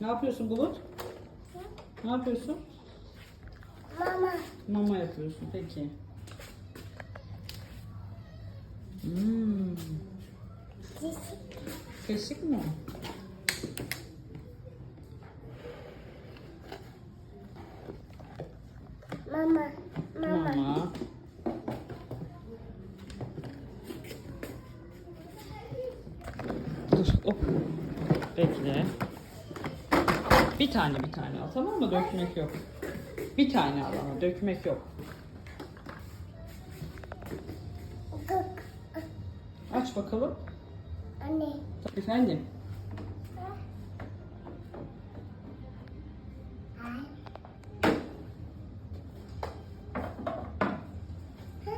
Ne yapıyorsun Bulut? Ne yapıyorsun? Mama. Mama yapıyorsun. Peki. Hmm. Kaşık mı? Mama. Mama. Mama. Dur. Hop. Bekle. Bir tane bir tane al tamam mı? Dökmek yok. Bir tane al ama dökmek yok. Aç bakalım. Anne. Efendim.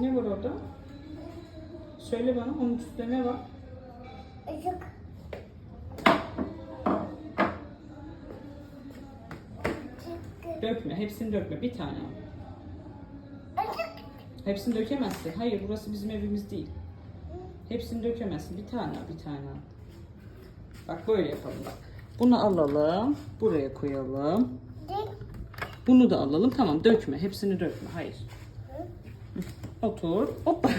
Ne var orada? Söyle bana onun üstünde ne var? Işık. Dökme. Hepsini dökme. Bir tane al. Hepsini dökemezsin. Hayır burası bizim evimiz değil. Hepsini dökemezsin. Bir tane al, bir tane al. Bak böyle yapalım bak. Bunu alalım. Buraya koyalım. Bunu da alalım. Tamam dökme. Hepsini dökme. Hayır. Otur. Hoppa.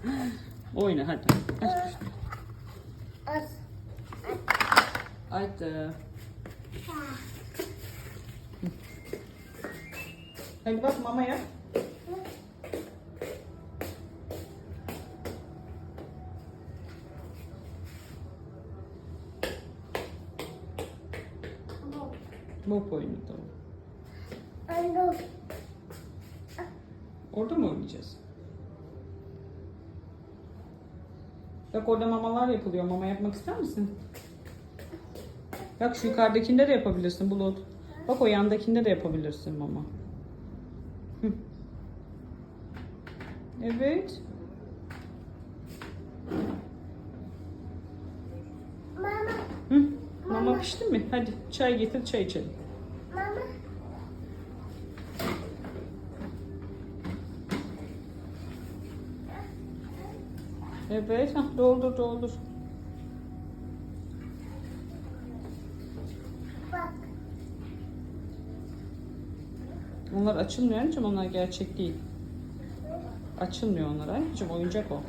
Oyna hadi. Aç. Aç. Hadi. Hadi bak mama yap. Bop oyunu tamam. Anne. Orada mı oynayacağız? Bak orada mamalar yapılıyor. Mama yapmak ister misin? Bak şu yukarıdakinde de yapabilirsin Bulut. Bak o yandakinde de yapabilirsin mama. Evet. Mama. Hı. Mama pişti mi? Hadi çay getir çay içelim. Mama. Evet. Hah, doldur doldur. Bak. Onlar açılmıyor anneciğim. Onlar gerçek değil. Açılmıyor onlar anneciğim. Oyuncak o.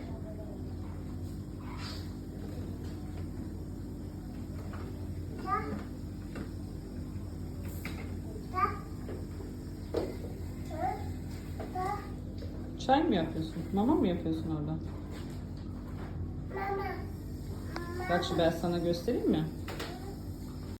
Çay mı yapıyorsun? Mama mı yapıyorsun orada? Mama. Bak şimdi ben sana göstereyim mi?